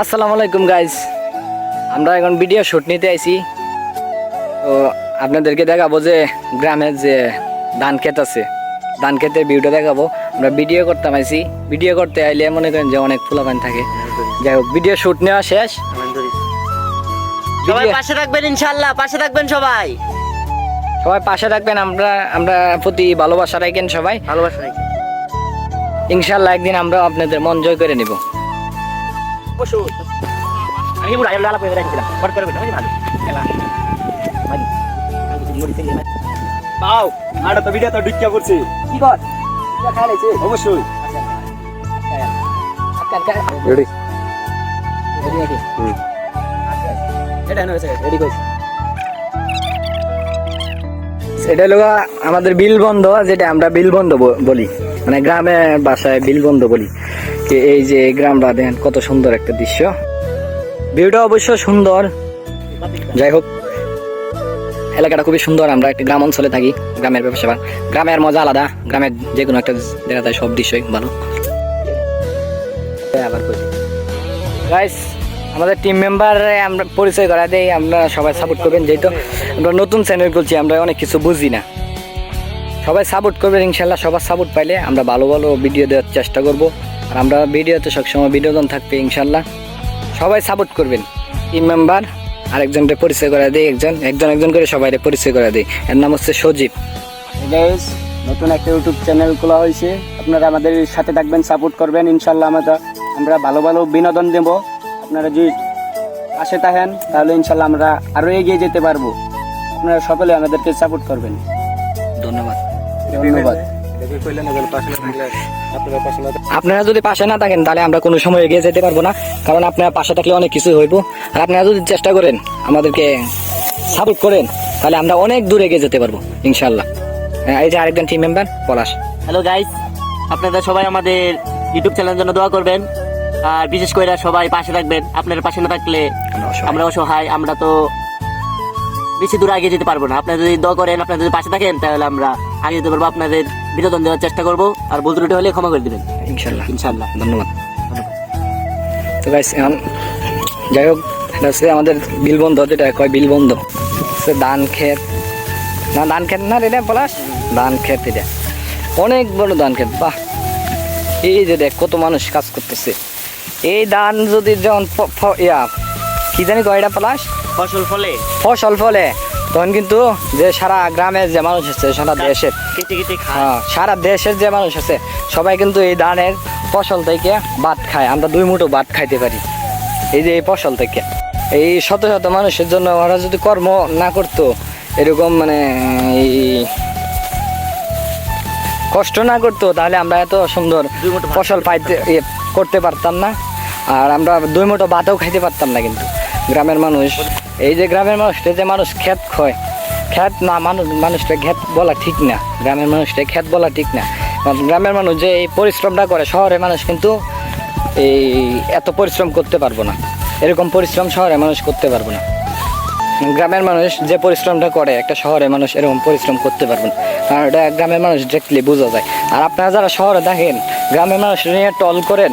আসসালামু আলাইকুম গাইজ আমরা এখন ভিডিও শ্যুট নিতে আইছি। তো আপনাদেরকে দেখাবো যে গ্রামের যে ধান ক্ষেত আছে ধান ক্ষেতের ভিউটা দেখাবো। আমরা ভিডিও করতাম আইছি। ভিডিও করতে আইলে মনে করেন যে অনেক ফুলাপান থাকে। যাই হোক ভিডিও শ্যুট নেওয়া শেষ। সবাই পাশে থাকবেন ইনশাল্লাহ পাশে থাকবেন সবাই। সবাই পাশে থাকবেন আমরা আমরা প্রতি ভালোবাসা রাখেন সবাই। ভালোবাসা নাকি ইনশাল্লাহ একদিন আমরা আপনাদের মন জয় করে নিব। আমি বুড়া এলা করে রাখছিলাম ফট করে বেটা ভালো। এলা পাও আর তো ভিডিও তো পড়ছে। কি কর? খাইছে অবশ্যই। রেডি রেডি নাকি? এটা নয় রেডি কইছি। সেটা হলো আমাদের বিল বন্ধ যেটা আমরা বিল বন্ধ বলি। মানে গ্রামে বাসায় বিল বন্ধ বলি। যে এই যে গ্রামটা দেখেন কত সুন্দর একটা দৃশ্য। ভিউটা অবশ্য সুন্দর। যাই হোক, এলাকাটা খুবই সুন্দর, আমরা একটা গ্রাম অঞ্চলে থাকি, গ্রামের ব্যবসা গ্রামের মজা আলাদা, গ্রামের যে কোনো একটা দেখা যায় সব দৃশ্যই ভালো। আবার আমাদের টিম মেম্বার আমরা পরিচয় করা দেই, আপনারা সবাই সাপোর্ট করবেন যেহেতু আমরা নতুন চ্যানেল খুলছি, আমরা অনেক কিছু বুঝি না। সবাই সাপোর্ট করবেন, ইনশাল্লাহ সবার সাপোর্ট পাইলে আমরা ভালো ভালো ভিডিও দেওয়ার চেষ্টা করব। আর আমরা ভিডিওতে সবসময় বিনোদন থাকবে ইনশাল্লাহ। সবাই সাপোর্ট করবেন। টিম মেম্বার আরেকজনকে পরিচয় করা দেই একজন একজন একজন করে সবাই পরিচয় করা দেই। এর নাম হচ্ছে সজীব। নতুন একটা ইউটিউব চ্যানেল খোলা হয়েছে। আপনারা আমাদের সাথে থাকবেন সাপোর্ট করবেন ইনশাল্লাহ আমরা আমরা ভালো ভালো বিনোদন দেব। আপনারা যদি পাশে থাকেন তাহলে ইনশাল্লাহ আমরা আরও এগিয়ে যেতে পারব। আপনারা সকলে আমাদেরকে সাপোর্ট করবেন। ধন্যবাদ। ধন্যবাদ। আপনারা যদি পাশে না থাকেন তাহলে আমরা কোনো সময় এগিয়ে যেতে পারব না। কারণ আপনারা পাশে থাকলে অনেক কিছু হইব। আর আপনারা যদি চেষ্টা করেন আমাদেরকে সাপোর্ট করেন তাহলে আমরা অনেক দূর এগিয়ে যেতে পারব ইনশাল্লাহ হ্যাঁ, এই যে আরেকজন team member Palash. Hello guys আপনারা সবাই আমাদের ইউটিউব চ্যানেলের জন্য দোয়া করবেন। আর বিশেষ করে সবাই পাশে থাকবেন। আপনার পাশে না থাকলে আমরা অসহায় আমরা তো বেশি দূর আগে যেতে পারব না। আপনারা যদি দোয়া করেন আপনারা যদি পাশে থাকেন তাহলে আমরা আগে যেতে পারব। আপনাদের বিনোদন দেওয়ার চেষ্টা করব। আর ভুল ত্রুটি হলে ক্ষমা করে দিবেন। ইনশাল্লাহ। ইনশাল্লাহ। ধন্যবাদ। তো গাইস এখন যাই হোক হচ্ছে আমাদের বিল বন্ধ যেটা কয় বিল বন্ধ? হচ্ছে ধান ক্ষেত। না ধান ক্ষেত না রে পলাশ? ধান ক্ষেত এটা। অনেক বড় ধান ক্ষেত বাহ। এই যে দেখ কত মানুষ কাজ করতেছে। এই ধান যদি যখন ইয়া কি জানি কয় এটা পলাশ? ফসল ফলে? ফসল ফলে। তখন কিন্তু যে সারা গ্রামের যে মানুষ আছে সারা দেশের। কেটে খায়। হ্যাঁ সারা দেশের যে মানুষ আছে সবাই কিন্তু এই ধানের ফসল থেকে ভাত খায়। আমরা দুই মুঠো ভাত খাইতে পারি। এই যে এই ফসল থেকে। এই শত শত মানুষের জন্য ওরা যদি কর্ম না করতো এরকম মানে এই কষ্ট না করতো তাহলে আমরা এত সুন্দর দুই মুঠো ফসল পাইতে করতে পারতাম না। আর আমরা দুই মুঠো ভাতও খাইতে পারতাম না কিন্তু। গ্রামের মানুষ। এই যে গ্রামের মানুষটা যে মানুষ ক্ষেত খয়। খ্যাত না মানুষ মানুষটা ক্ষেত বলা ঠিক না। গ্রামের মানুষটা ক্ষেত বলা ঠিক না। গ্রামের মানুষ যে এই পরিশ্রমটা করে, শহরের মানুষ কিন্তু এই এত পরিশ্রম করতে পারব না। এরকম পরিশ্রম শহরের মানুষ করতে পারব না। গ্রামের মানুষ যে পরিশ্রমটা করে, একটা শহরের মানুষ এরকম পরিশ্রম করতে পারবে না। কারণ এটা গ্রামের মানুষ দেখলে বোঝা যায়। আর আপনারা যারা শহরে দেখেন গ্রামের মানুষ নিয়ে টল করেন।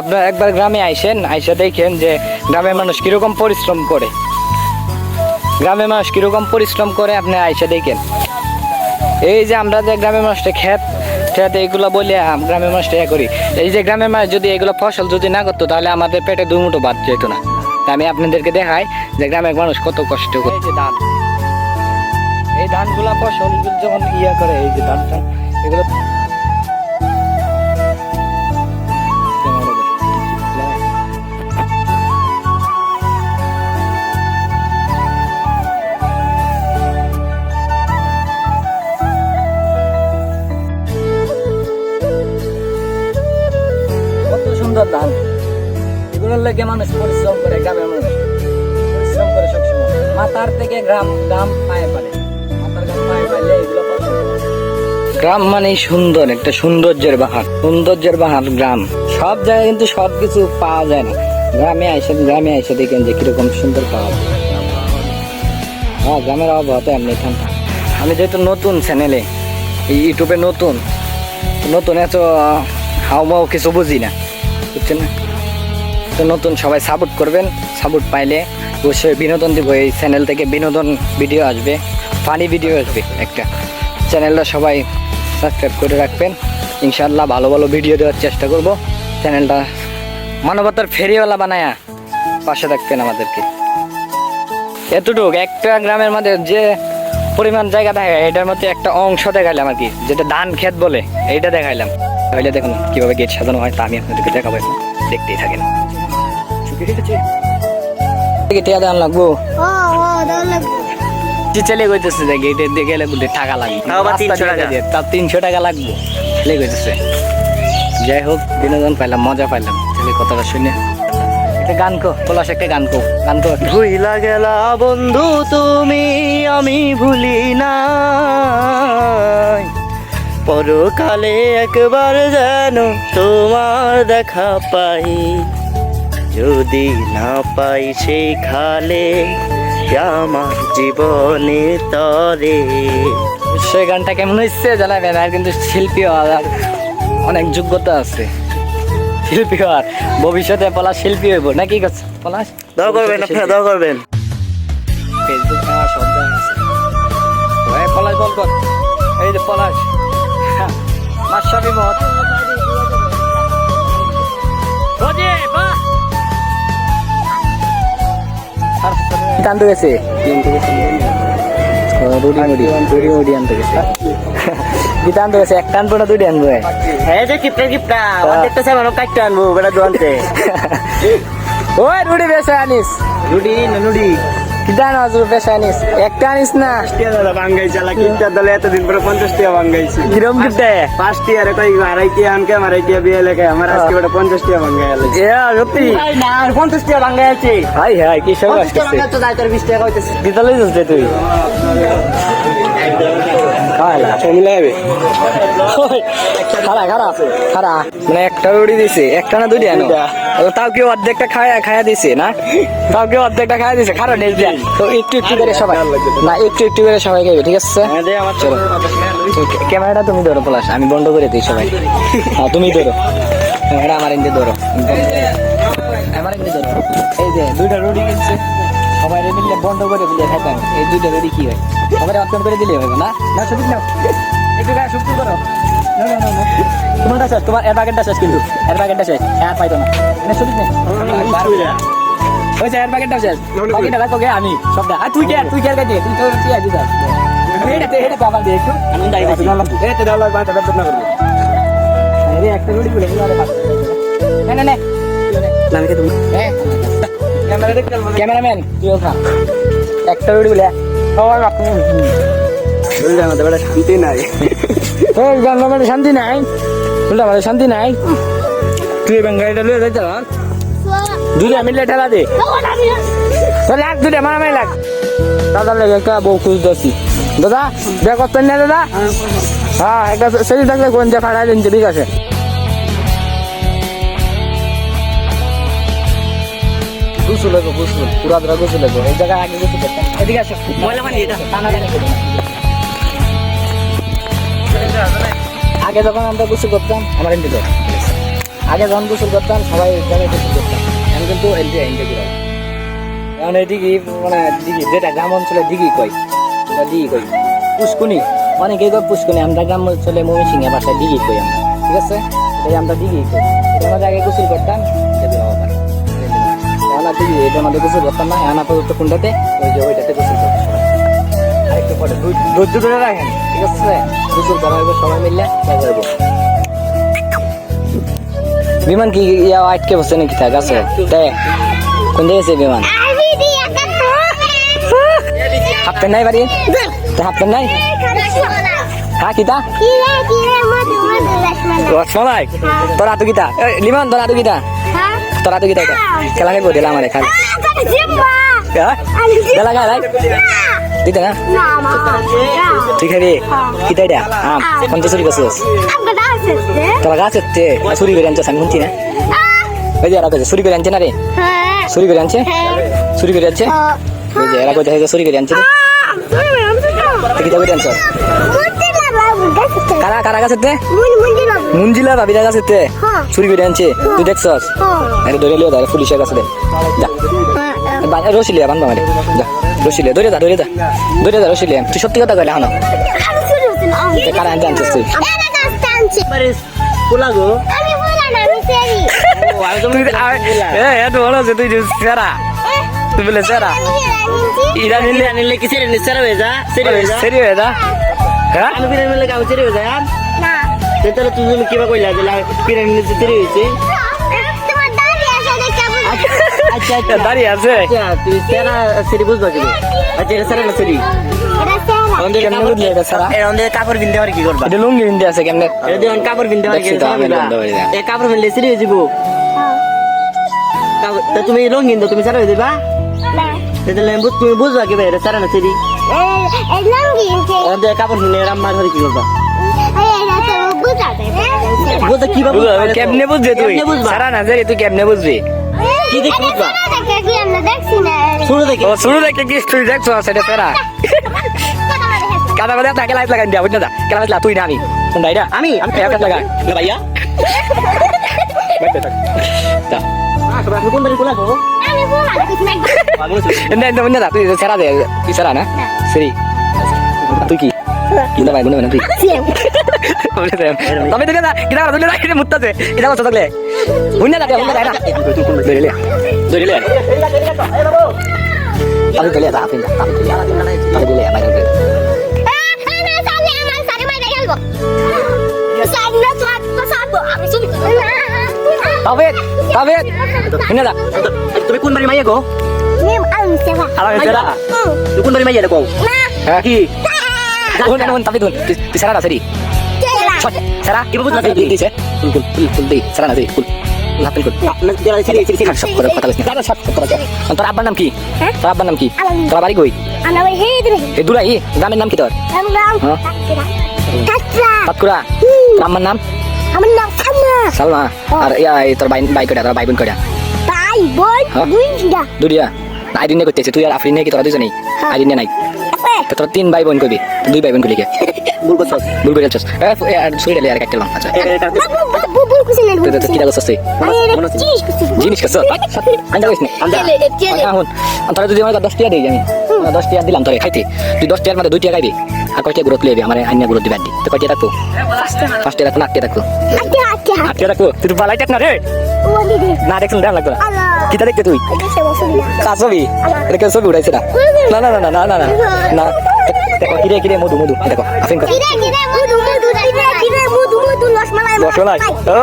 আপনারা একবার গ্রামে আইসেন, আইসে দেখেন যে গ্রামের মানুষ কীরকম পরিশ্রম করে। গ্রামের মানুষ কীরকম পরিশ্রম করে, আপনি আইসে দেখেন। এই যে আমরা যে গ্রামের মানুষটা খেত খেত এইগুলো বলে গ্রামের মানুষটা ইয়ে করি। এই যে গ্রামের মানুষ যদি এগুলো ফসল যদি না করতো, তাহলে আমাদের পেটে মুঠো ভাত যেত না। আমি আপনাদেরকে দেখাই যে গ্রামের মানুষ কত কষ্ট করে। যে ধান। এই ধানগুলা ফসল যখন ইয়া করে, এই যে ধান এগুলো লেগে মানুষ পরিশ্রম করে গ্রামের মানুষ পরিশ্রম করে সবসময় মাথার থেকে গ্রাম গ্রাম পায়ে পারে গ্রাম মানেই সুন্দর, একটা সৌন্দর্যের বাহার। সৌন্দর্যের বাহার গ্রাম। সব জায়গায় কিন্তু সব কিছু পাওয়া যায় না। গ্রামে আইসে গ্রামে আইসে দেখেন যে কীরকম সুন্দর পাওয়া যায়। হ্যাঁ গ্রামের আবহাওয়া তো এমনি ঠান্ডা। আমি যেহেতু নতুন চ্যানেলে ইউটিউবে নতুন নতুন এত হাওমাও কিছু বুঝি না, বুঝছেন না? তো নতুন সবাই সাপোর্ট করবেন সাপোর্ট পাইলে অবশ্যই বিনোদন দিব, এই চ্যানেল থেকে বিনোদন ভিডিও আসবে ফানি ভিডিও আসবে একটা। চ্যানেলটা সবাই সাবস্ক্রাইব করে রাখবেন ইনশাল্লাহ ভালো ভালো ভিডিও দেওয়ার চেষ্টা করব। চ্যানেলটা মানবতার ফেরিওয়ালা বানায়া পাশে থাকবেন আমাদেরকে। এতটুকু, একটা গ্রামের মধ্যে যে পরিমাণ জায়গা দেখা এটার মধ্যে একটা অংশ দেখাইলাম আর কি, যেটা ধান ক্ষেত বলে, এইটা দেখাইলাম। তাহলে দেখুন কীভাবে গেট সাজানো হয়, তা আমি আপনাদেরকে দেখাবো। দেখতেই থাকেন। টিয়া দাম লাগবো। ও ও দাও লাগবে। যে চলে গইতেছে যে গেটে দিয়ে গেলে বলতে টাকা লাগবে। তাও আবার 300 টাকা। তার তিনশো টাকা লাগবে। গইতেছে যাই হোক বিনোদন পাইলাম মজা পাইলাম। চলে কথাটা শুনে। একটা গান কো পলাশ একটা গান কো। গান কো। ভুইলা গেলা বন্ধু তুমি আমি ভুলি না পরকালে একবার যেন তোমার দেখা পাই। যদি না পাই সেই খালে আমার জীবনে তরে সেই গানটা কেমন হচ্ছে জানাবেন আর কিন্তু শিল্পী হওয়ার আর অনেক যোগ্যতা আছে শিল্পী হওয়ার ভবিষ্যতে পলাশ শিল্পী হইব নাকি করছে পলাশ দোয়া করবেন আপনারা দোয়া করবেন ফেসবুক নেওয়া সব আছে পলাশ বল কর এই যে পলাশ মাসাবি মত টানতে গেছে? রুডি মুডি রুডি মুডি আনতে গেছে। গীতা আনতে গেছে এক টান না দুটি আনব? হ্যাঁ যে কিপটা কিপটা অর্ধেকটা কাটতে আনব বেটা দোয়ানতে ওই রুডি বেসে আনিস। রুডি না নুডি গীতা আনো বেসে আনিস। একটা আনিস না? দলে এতদিন পরে পঞ্চাশ টাকা বাঙ্গাইছি কিরম গিফটে পাঁচ টিয়ারে কই আড়াই টিয়া আনকে আড়াই টিয়া বিয়ে লেখে আমার আজকে ওটা পঞ্চাশ টাকা বাঙ্গাই আলো। এ সত্যি? না আর পঞ্চাশ টাকা ভাঙ্গা আছে। হাই হাই কি সব পঞ্চাশ তো যাই তোর বিশ তুই? খারা খারা খারা মানে একটা রুটি দিছে একটা না দুটি আনো? তাও কেউ অর্ধেকটা খায়া খায়া দিছে না? তাও কেউ অর্ধেকটা খায়া দিছে। দিয়া। তো একটু একটু করে সবাই। না একটু একটু করে সবাই খাইবে ঠিক আছে? চলো। ক্যামেরাটা তুমি ধরো পলাশ। আমি বন্ধ করে দিই সবাই। হ্যাঁ তুমি ধরো। ক্যামেরা আমার ইন্দে ধরো। আমার ইন্দে ধরো। এই যে দুইটা রুটি কিনছে। সবাই মিলে বন্ধ করে দিলে খাইতাম এই দুইটা রুটি কি হয়? সবাই অর্পণ করে দিলে হবে না? না সত্যি নাও একটু গায়ে শুক্তি করো। তোমারটা শেষ তোমার এর প্যাকেটটা শেষ কিন্তু। এর প্যাকেটটা শেষ। হ্যাঁ পাইতো না। মানে সত্যি নেই ওই যে এর প্যাকেটটা শেষ। প্যাকেটটা রাখো গে আমি সবটা আর তুই কে তুই কে গাইতে তুই তো তুই আছিস হেঁটে আমার দিয়ে একটু। আমি দাঁড়িয়ে আছি। এই তো ডালার বাটা বাটা না করব আরে একটা রুটি বলে আরে বাস না না। না আমি কে তুমি হ্যাঁ ক্যামেরাম্যান তুই ওঠা। একটা বলে সবাই শান্তি নাই। এই মানে শান্তি নাই। বলতে আমাদের শান্তি নাই। তুই বাঙ্গাইটা লয়ে যাইতে আর দুইটা মিলে ঠেলা দে। লাগ দুইটা মারামারি লাগ। দাদা লেগে একটা বউ খুঁজতেছি দাদা বিয়ে করতেন না দাদা? হ্যাঁ একটা সেটি থাকলে কোন যে ফাড়াই দিন ঠিক আছে। গুসু লেগো গুসু। পুরা ধরা গুসু লেগো। এই জায়গায় আগে গুসু করতাম। এদিকে আসো ময়লা পানি এটা। টানাটানি করো। না। আগে যখন আমরা গোসল করতাম, আমার এমনি তো। আগে যখন গোসল করতাম, সবাই জায়গায় গোসল করতাম। এখন কিন্তু এলডি এনডি করে এখন এই দিঘি মানে দিঘি যেটা গ্রাম অঞ্চলে দিঘি বা দিঘি কই পুষ্কুনি, অনেকেই কয় পুষ্কুনি, আমরা গ্রাম অঞ্চলে ময়মনসিংহের বাসায় দিঘি কই আমরা, ঠিক আছে? এই আমরা দিঘি কই। এটা আমরা আগে গোসল করতাম সেদিন এখন দিঘি এটা আমাদের গোসল করতাম না, এখন আপাতত কোনটাতে ওই যে ওইটাতে গোসল করতাম সবাই আরেকটু ধৈর্য ধরে রাখেন ঠিক আছে? গোসল করা সবাই মিললে দেখা করব বিমান কি ইয়া আটকে বসে নাকি থাক আছে? তাই কোন দিকে আছে বিমান? হাফ প্যান্ট নাই বাড়ি? হাফ প্যান্ট নাই? হ্যাঁ কিতা? রসমালাই? তোর হাতু কিতা? লিমান তোর হাতু কিতা? তোর হাতু কিতা এটা? খেলা খাইবো দিলা আমারে খালি। আমি হ্যাঁ? আমি দিতে না তুই খাবি কিতা এটা আম কোন তো চুরি করছিস তোরা গাছ হচ্ছে চুরি করে আনছিস আমি শুনছি না। ওই যে এরা কইছে চুরি করে আনছে না রে? হ্যাঁ। চুরি করে আনছে? হ্যাঁ। চুরি করে আনছে? ওই যে এরা কইছে চুরি করে আনছে কিতা করে আনছ কারা কারা গাছে বাবু। মুঞ্জিলা ভাবিরা গাছে হ্যাঁ। চুরি করে আনছে। তুই দেখছস? হ্যাঁ। আরে ধরে লিও ধরে পুলিশের কাছে দে। যা। বা- রশি লিয়া যা। রশি লিয়া ধরে যা ধরে যা ধরে রশি লিয়া তুই সত্যি কথা কইলে হানো? কারা আনতে আনছিস তুই। পোলা গো। আমি বলা না আমি সেরি। ও আমি তো তুই এ এত বড় আছে তুই সেরা। তুই বলে সেরা। ইরা নিলে আনিলে কি সেরে নিশ্চয় হয়ে যা সেরে হয়ে যা। সেরি হয়ে যা। হ্যাঁ? আমি বিরিয়ানি নিলে কাউ সেরে হয়ে না। তাহলে কিবা কইলা যে নিলে সেরে হয়েছে? আচ্ছা, দাঁড়িয়ে আছে। আচ্ছা, তুই সেরা সিঁড়ি বুঝব কিন্তু। আচ্ছা এটা সেরা না সিঁড়ি? কাপড় বিনতে পারি কি করবা? এটা লুঙ্গি বিনতে আছে কেমনে? কাপড় বিনতে পারি কাপড় বিনলে সিঁড়ি হয়ে যাব। তুমি লুঙ্গি কিনতো তুমি সারা দিবা যাবা? তুমি বুঝবা কি এটা সারা না সিঁড়ি? কাপড় বিনলে রাম্মা ধরে কি করবা? কেমনে বুঝবে তুই? সারা না তুই কেমনে বুঝবি? কি দেখি শুরু দেখি শুরু দেখি কি তুই দেখছ? কাদা কাদা তাকে লাইট লাগাই দিয়া বুঝনা দা কেন লাইট তুই না আমি। শুনদাই না আমি আমি ফেয়া কাট লাগা ভাইয়া তুই সেরা দে তুই সেরা না। সরি। তুই কি? গুনে ভাই গুনে ভাই নাকি তবে দেখে না কিনা ধরলে না কিনে মুত্তাছে কিনা কথা থাকলে বুঝনা থাকে বুঝনা থাকে না ধরিলে ধরিলে আমি ধরিলে তা আপনি তা আমি ধরিলে ভাই ধরিলে Tawid, Tawid. Ini dah. Tapi kun bari maya go. Nim al Mustafa. Ala Mustafa. Tu kun bari maya dah go. Nah. Aki. Un, un, tapi dul. Di sana nasi di. Sana, ibu pun nasi di sini. Kul, kul, kul, kul di. Sana nasi kul. Lapin kul. Jalan sini, sini, sini. Shop kau kata bisnis. Jalan shop kau kata. Antara abang nam ki. Antara abang nam ki. Antara bari gue. Antara bari hei dulu. Hei dulu lagi. Gamen nam kita. Gamen nam. Tatkura. Tatkura. Ramen nam. Ramen nam sama. Salma. Ar, ya, terbaik baik kau dah, terbaik pun kau dah. Baik, boy. Dua dia. Dua dia. Nah, Aidinnya kau tuh, tuh ya Afrinnya kita tuh sini. Aidinnya naik. আচ্ছা, তোর তিন ভাই বোন কবি দুই ভাই বোন কবি কে? ভুল করছস। ভুল করে চলছস আর ছুরি ডালে আর একটা লম আচ্ছা। কি করছস তুই জিনিস করছস আন্দা কইছ না? আন্দা তোরা যদি আমার 10 টাকা দেই আমি 10 টাকা দিলাম তোরে খাইতে। তুই 10 টাকার মধ্যে 2 টাকা খাইবি আর কয়টা গ্রোথ লেবি আমার আইনা গ্রোথ দিবা দি। তো কয়টা রাখব? ফার্স্ট টাকা রাখব আটটা রাখব? আটটা রাখব? তুই বালাইটা না রে? না দেখছ না লাগবে আল্লাহ। কিতা দেখতে তুই। কার ছবি? এটা কেউ ছবি উঠাইছে না? না না না না না না না। দেখো কিরে কিরে মধু মধু। দেখো আফিন কর কিরে কিরে মুদু মুদু কিরে কিরে মুদু মুদু রসমালাই। রসমালাই ও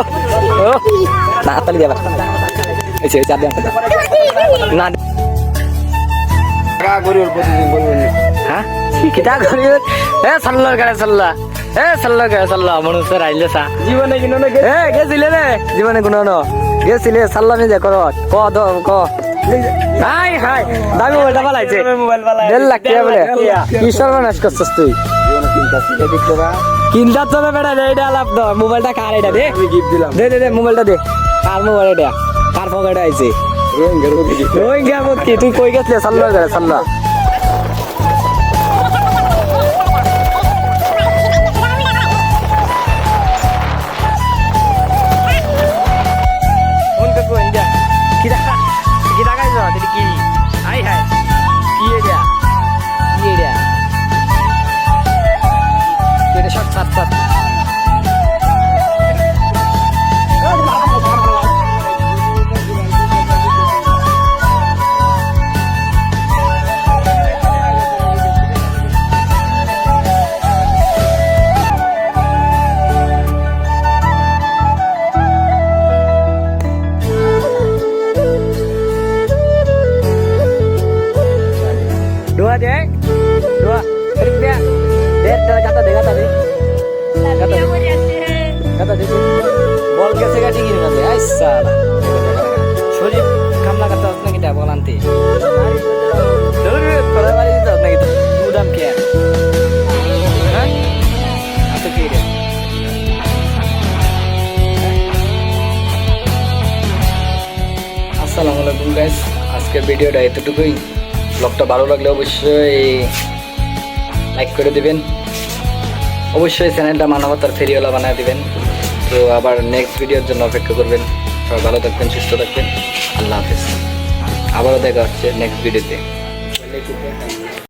ও। না এই যে দিন না হ্যাঁ? কিতা করি এ সাল্লার গাড়ি সাল্লা। এ সাল্লার গাড়ি সাল্লা মানুষের আইলে সা জীবনে কিনো না এ গেছিলে রে? জীবনে কোনো ন। গেছিলে সাল্লা নিজে কর ক দ ক। হাই হাই দামি মোবাইলটা পালাইছে দেড় লাখ টাকা বলে। কি সর্বনাশ করছিস তুই? কিনতে তো বেটা দে এটা লাভ দাও মোবাইলটা কার এটা দে। গিফট দিলাম। দে দে দে মোবাইলটা দে। কার মোবাইল এটা? কার পকেটে আইছে? রোহিঙ্গা মুক্তি তুই কই গেছলে? সাল্লা। করে আজকের ভিডিওটা এতটুকুই। ব্লগটা ভালো লাগলে অবশ্যই লাইক করে দেবেন। অবশ্যই চ্যানেলটা মানবতার ফেরিওয়ালা বানিয়ে দিবেন। তো আবার নেক্সট ভিডিওর জন্য অপেক্ষা করবেন। সবাই ভালো থাকবেন, সুস্থ থাকবেন। আল্লাহ হাফেজ। আবারও দেখা হচ্ছে নেক্সট ভিডিওতে